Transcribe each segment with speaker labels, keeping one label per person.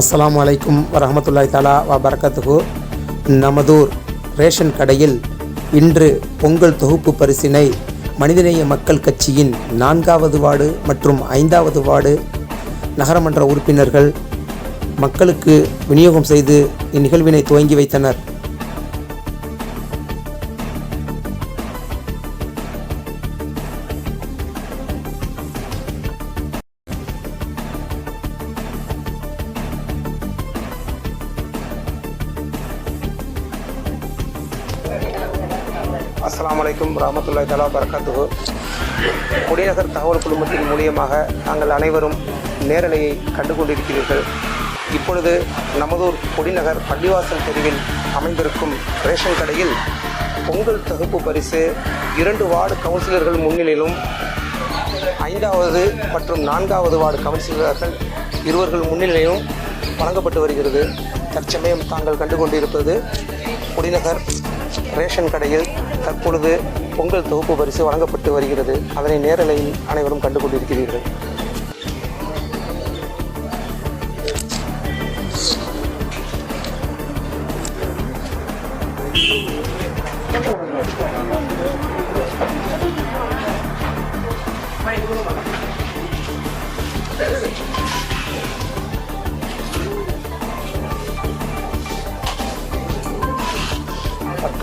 Speaker 1: அஸ்லாம் அலைக்கும் வரமத்துல்லாய் தாலா வ நமதூர் ரேஷன் கடையில் இன்று பொங்கல் தொகுப்பு பரிசினை மனிதநேய மக்கள் கட்சியின் நான்காவது வார்டு மற்றும் ஐந்தாவது வார்டு நகரமன்ற உறுப்பினர்கள் மக்களுக்கு விநியோகம் செய்து இந்நிகழ்வினை துவங்கி வைத்தனர். அஸ்லாம் அலைக்கும் ரஹமத்துல்லாய் தலா வரகாத்துஹு குடிநகர் தகவல் குழுமத்தின் மூலியமாக நாங்கள் அனைவரும் நேரலையை கண்டு கொண்டிருக்கிறீர்கள் இப்பொழுது நமதூர் குடிநகர் பள்ளிவாசல் தெருவில் அமைந்திருக்கும் ரேஷன் கடையில் பொங்கல் தொகுப்பு பரிசு இரண்டு வார்டு கவுன்சிலர்கள் முன்னிலையிலும் ஐந்தாவது மற்றும் நான்காவது வார்டு கவுன்சிலர்கள் இருவர்கள் முன்னிலையிலும் வழங்கப்பட்டு வருகிறது. தற்சமயம் தாங்கள் கண்டு கொண்டிருப்பது குடிநகர் ரேஷன் கடையில் தற்பொழுது பொங்கல் தொகுப்பு பரிசு வழங்கப்பட்டு வருகிறது. அதனை நேரலையில் அனைவரும் கண்டு கொண்டிருக்கிறீர்கள்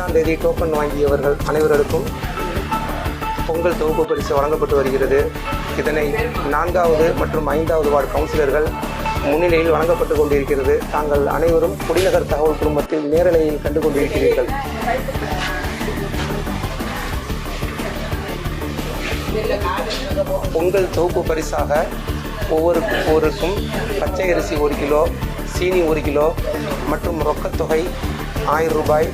Speaker 1: பத்தாம் தேதி டோக்கன் வாங்கியவர்கள் அனைவருக்கும் பொங்கல் தொகுப்பு பரிசு வழங்கப்பட்டு வருகிறது. இதனை நான்காவது மற்றும் ஐந்தாவது வார்டு கவுன்சிலர்கள் முன்னிலையில் வழங்கப்பட்டு கொண்டிருக்கிறது. தாங்கள் அனைவரும் குடிநகர் தகவல் குடும்பத்தில் நேரலையில் கண்டு கொண்டிருக்கிறீர்கள் பொங்கல் தொகுப்பு பரிசாக ஒவ்வொரு ஒவ்வொருக்கும் பச்சை அரிசி ஒரு கிலோ சீனி ஒரு கிலோ மற்றும் ரொக்கத்தொகை ஆயிரம் ரூபாய்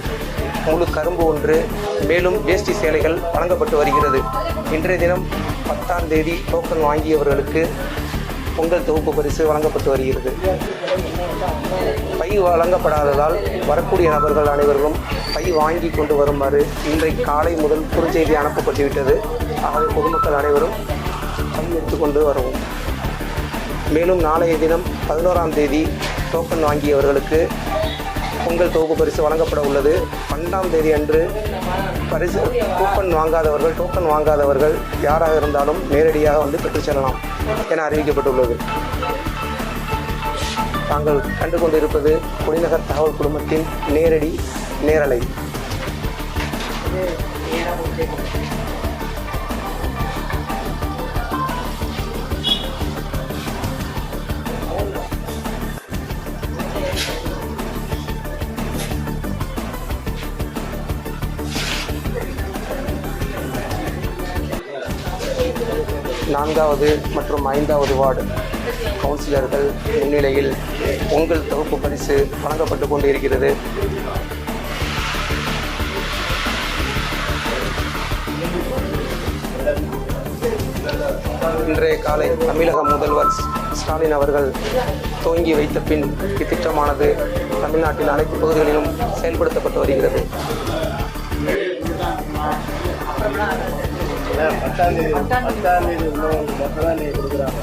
Speaker 1: முழு கரும்பு ஒன்று மேலும் வேஷ்டி சேலைகள் வழங்கப்பட்டு வருகிறது. இன்றைய தினம் பத்தாம் தேதி டோக்கன் வாங்கியவர்களுக்கு பொங்கல் தொகுப்பு பரிசு வழங்கப்பட்டு வருகிறது. பை வழங்கப்படாததால் வரக்கூடிய நபர்கள் அனைவரும் பை வாங்கி கொண்டு வருமாறு இன்றைக்கு காலை முதல் குறுஞ்செய்தி அனுப்பப்பட்டுவிட்டது. ஆகவே பொதுமக்கள் அனைவரும் பை எடுத்துக்கொண்டு வரவும். மேலும் நாளைய தினம் பதினோராம் தேதி டோக்கன் வாங்கியவர்களுக்கு பொங்கல் தொகுப்பு பரிசு வழங்கப்பட உள்ளது. பன்னெண்டாம் தேதி அன்று பரிசு கூப்பன் வாங்காதவர்கள் டோக்கன் வாங்காதவர்கள் யாராக இருந்தாலும் நேரடியாக வந்து பெற்றுச் செல்லலாம் என அறிவிக்கப்பட்டுள்ளது. தாங்கள் கண்டு கொண்டிருப்பது குடிநகர் தகவல் குழுமத்தின் நேரடி நேரலை. நான்காவது மற்றும் ஐந்தாவது வார்டு கவுன்சிலர்கள் முன்னிலையில் உங்கள் தொகுப்பு பரிசு வழங்கப்பட்டு கொண்டிருக்கிறது. இன்றைய காலை தமிழக முதல்வர் ஸ்டாலின் அவர்கள் துவங்கி வைத்த பின் இத்திட்டமானது தமிழ்நாட்டின் அனைத்து பகுதிகளிலும் செயல்படுத்தப்பட்டு வருகிறது.
Speaker 2: பத்தாம் தேதி பத்தாம் தேதி. உள்ளவங்களுக்கு மட்டும் தான் நீங்க கொடுக்குறாங்க.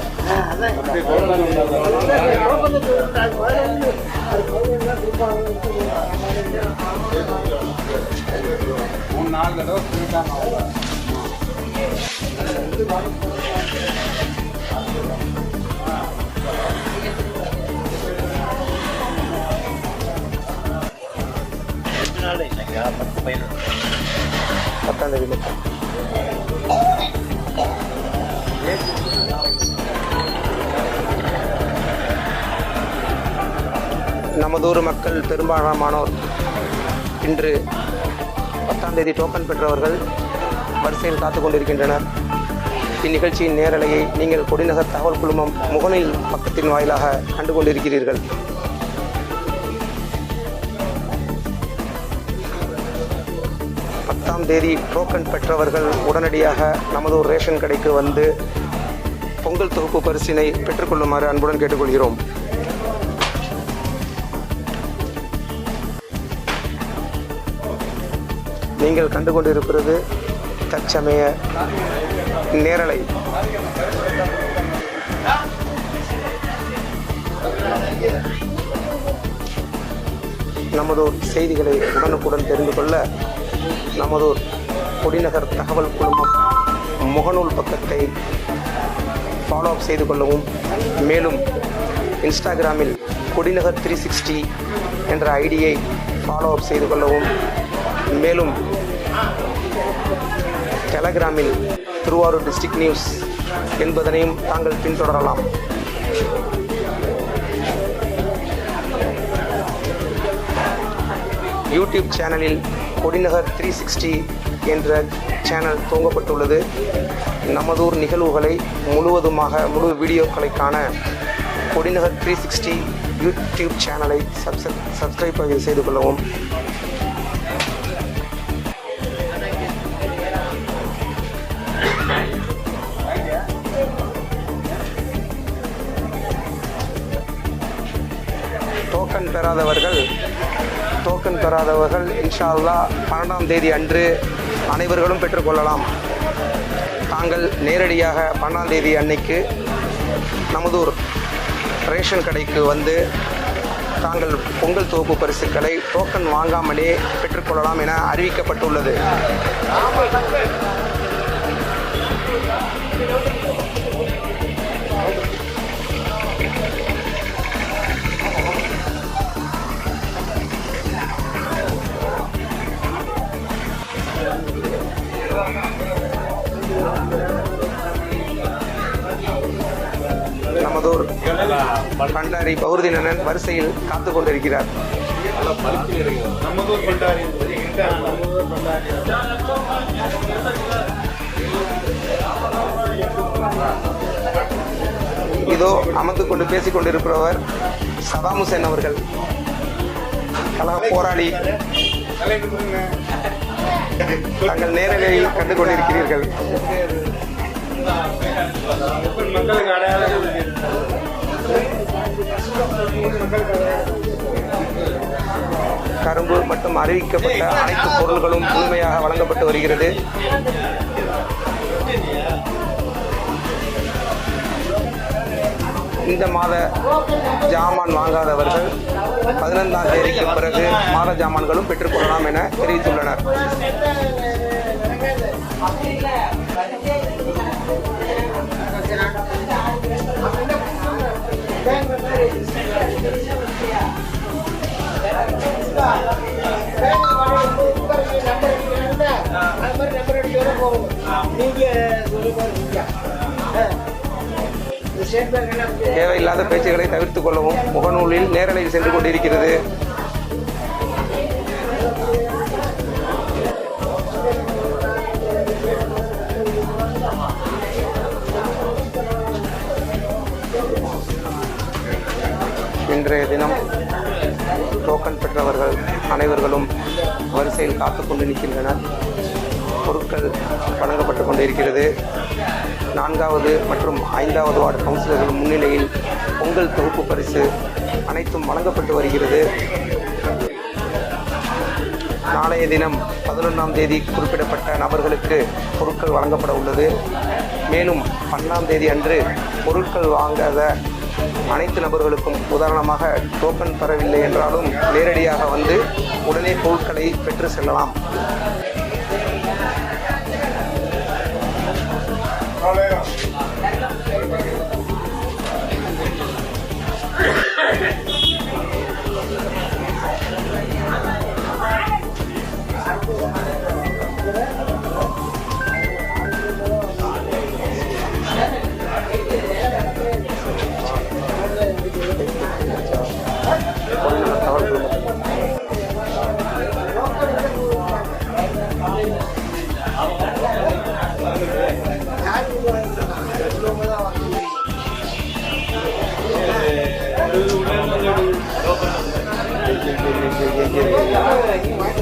Speaker 2: மூணு நாலு தடவை சொல்லிட்டாங்க அவங்க
Speaker 1: பத்தாம் தேதி மட்டும். நமதூர் மக்கள் பெரும்பாலானோர் இன்று பத்தாம் தேதி டோக்கன் பெற்றவர்கள் வரிசையில் காத்து கொண்டிருக்கின்றனர் இந்நிகழ்ச்சியின் நேரலையை நீங்கள் கொடிநகர் தகவல் குழுமம் முகநூல் பக்கத்தின் வாயிலாக கண்டு கொண்டிருக்கிறீர்கள் பத்தாம் தேதி டோக்கன் பெற்றவர்கள் உடனடியாக நமது ஒரு ரேஷன் கடைக்கு வந்து பொங்கல் தொகுப்பு பரிசினை பெற்றுக்கொள்ளுமாறு அன்புடன் கேட்டுக்கொள்கிறோம். நீங்கள் கண்டு கொண்டிருக்கிறது தற்சமய நேரலை. நமதூர் செய்திகளை உடனுக்குடன் தெரிந்து கொள்ள நமதூர் குடிநகர் தகவல் குழுமம் முகநூல் பக்கத்தை ஃபாலோ அப் செய்து கொள்ளவும் மேலும் இன்ஸ்டாகிராமில் குடிநகர் த்ரீ சிக்ஸ்டி என்ற ஐடியை ஃபாலோ அப் செய்து கொள்ளவும் மேலும் டெலகிராமில் திருவாரூர் டிஸ்ட்ரிக்ட் நியூஸ் என்பதனையும் தாங்கள் பின்தொடரலாம். யூடியூப் சேனலில் கொடிநகர் த்ரீ சிக்ஸ்டி என்ற சேனல் துவங்கப்பட்டுள்ளது. நமதூர் நிகழ்வுகளை முழுவதுமாக முழு வீடியோக்களை காண கொடிநகர் த்ரீ சிக்ஸ்டி யூடியூப் சேனலை சப்ஸ்கிரைப் செய்து கொள்ளவும். பெறாதவர்கள் டோக்கன் பெறாதவர்கள் இன்ஷா அல்லாஹ் பன்னெண்டாம் தேதி அன்று அனைவர்களும் பெற்றுக்கொள்ளலாம் தாங்கள் நேரடியாக பன்னெண்டாம் தேதி அன்னைக்கு நமதூர் ரேஷன் கடைக்கு வந்து தாங்கள் பொங்கல் தொகுப்பு பரிசுகளை டோக்கன் வாங்காமலே பெற்றுக்கொள்ளலாம் என அறிவிக்கப்பட்டுள்ளது. பகதூர் பண்டாரி பௌர்தினன் வரிசையில் காத்து கொண்டிருக்கிறார். இதோ அமர்ந்து கொண்டு பேசிக் கொண்டிருப்பவர் சதாம் ஹுசேன் அவர்கள். கலா போராளி. தங்கள் நேரலையில் கண்டு கொண்டிருக்கிறீர்கள்
Speaker 2: மக்களுக்கு அடையாளம்
Speaker 1: கரும்பு மற்றும் அறிவிக்கப்பட்ட அனைத்து பொருள்களும் முழுமையாக வழங்கப்பட்டு வருகிறது. இந்த மாத ஜாமான் வாங்காதவர்கள் பதினைந்தாம் தேதிக்கு பிறகு மாத ஜாமான்களும் பெற்றுக்கொள்ளலாம் என தெரிவித்துள்ளனர். தேவையில்லாத பேச்சுகளை தவிர்த்துக் கொள்ளவும் முகநூலில் நேரலையில் சென்று கொண்டிருக்கிறது. இன்றைய தினம் டோக்கன் பெற்றவர்கள் அனைவர்களும் வரிசையில் காத்து கொண்டு நிற்கின்றனர். பொருட்கள் வழங்கப்பட்டு கொண்டிருக்கிறது. நான்காவது மற்றும் ஐந்தாவது வார்டு கவுன்சிலர்கள் முன்னிலையில் பொங்கல் தொகுப்பு பரிசு அனைத்தும் வழங்கப்பட்டு வருகிறது. நாளைய தினம் பதினொன்றாம் தேதி குறிப்பிடப்பட்ட நபர்களுக்கு பொருட்கள் வழங்கப்பட உள்ளது. மேலும் பன்னாம் தேதி அன்று பொருட்கள் வாங்காத அனைத்து நபர்களுக்கும் உதாரணமாக டோக்கன் பெறவில்லை என்றாலும் நேரடியாக வந்து உடனே பொருட்களை பெற்று செல்லலாம்.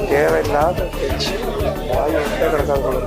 Speaker 1: தேவையில்லாத பேச்சு. வாய் எங்கே கிடக்காது போல.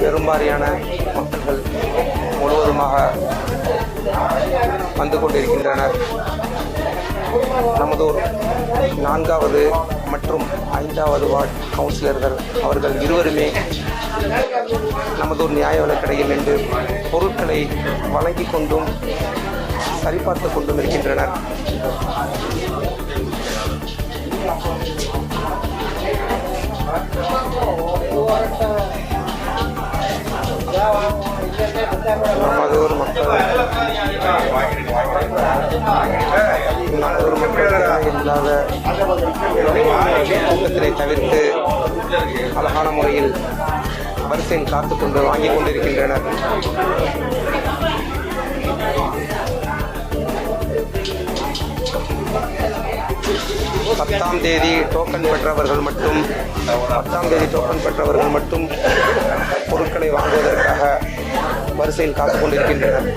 Speaker 1: பெரும்பாரியான மக்கள்கள் முழுவதுமாக வந்து கொண்டிருக்கின்றனர். நமதூர் நான்காவது மற்றும் ஐந்தாவது வார்டு கவுன்சிலர்கள் அவர்கள் இருவருமே நமதூர் நியாய விலைக்கடையில் நின்று பொருட்களை வழங்கி கொண்டும் சரிபார்த்து கொண்டும் இருக்கின்றனர் நமதூர் மக்கள் நமதூர் மக்கள் இல்லாத கூட்டத்தினை தவிர்த்து அழகான முறையில் வரிசையில் காத்துக்கொண்டு வாங்கிக் கொண்டிருக்கின்றனர். பத்தாம் தேதி டோக்கன் பெற்றவர்கள் மட்டும் பத்தாம் தேதி டோக்கன் பெற்றவர்கள் மட்டும் பொருட்களை வாங்குவதற்காக வரிசையில் காத்துக் கொண்டிருக்கின்றனர்.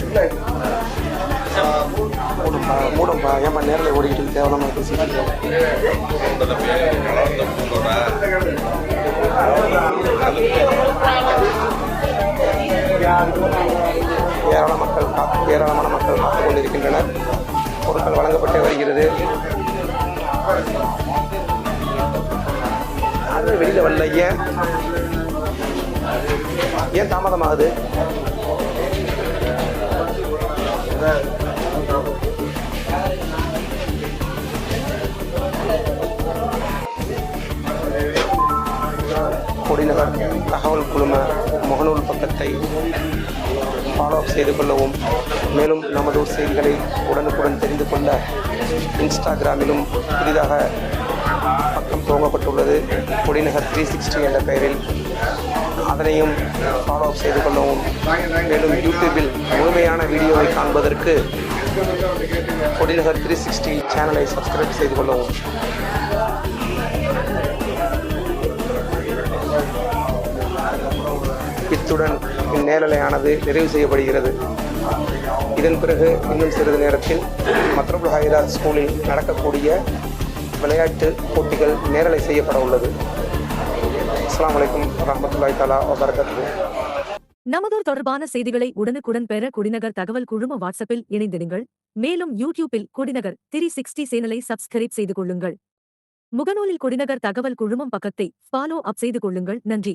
Speaker 1: மூடும்பா மூடும்பா ஏன்பா நேரில் ஓடிக்கிட்டு தேவையில்லாம பேசிட்டு இருக்க. ஏராள மக்கள் காத்து ஏராளமான மக்கள் காத்து கொண்டிருக்கின்றனர். பொருட்கள் வழங்கப்பட்டு வருகிறது. யாருமே வெளியில் வரல ஏன்? ஏன் தாமதமாகுது? கொடிநகர் தகவல் குழும முகநூல் பக்கத்தை ஃபாலோ அப் செய்து கொள்ளவும். மேலும் நமது செய்திகளை உடனுக்குடன் தெரிந்து கொள்ள இன்ஸ்டாகிராமிலும் புதிதாக பக்கம் துவங்கப்பட்டுள்ளது. கொடிநகர் த்ரீ சிக்ஸ்டி என்ற பெயரில் அதனையும் ஃபாலோ அப் செய்து கொள்ளவும். மேலும் யூடியூபில் முழுமையான வீடியோவை காண்பதற்கு கொடிநகர் த்ரீ சிக்ஸ்டி சேனலை சப்ஸ்கிரைப் செய்து கொள்ளவும். இத்துடன் இந்நேரலையானது நிறைவு செய்யப்படுகிறது. இதன் பிறகு இன்னும் சிறிது நேரத்தில் மத்ரபுல் ஹைரா ஸ்கூலில் நடக்கக்கூடிய விளையாட்டு போட்டிகள் நேரலை செய்யப்பட உள்ளது. அஸ்லாம் வலைக்கம் வரஹ்மத்துல்லாஹி தலா வபரகாத்துஹு.
Speaker 3: நமதூர் தொடர்பான செய்திகளை உடனுக்குடன் பெற குடிநகர் தகவல் குழும வாட்ஸ்அப்பில் இணைந்திடுங்கள். மேலும் யூடியூப்பில் குடிநகர் த்ரீ சிக்ஸ்டி சேனலை சப்ஸ்கிரைப் செய்து கொள்ளுங்கள். முகநூலில் குடிநகர் தகவல் குழுமம் பக்கத்தை ஃபாலோ அப் செய்து கொள்ளுங்கள். நன்றி.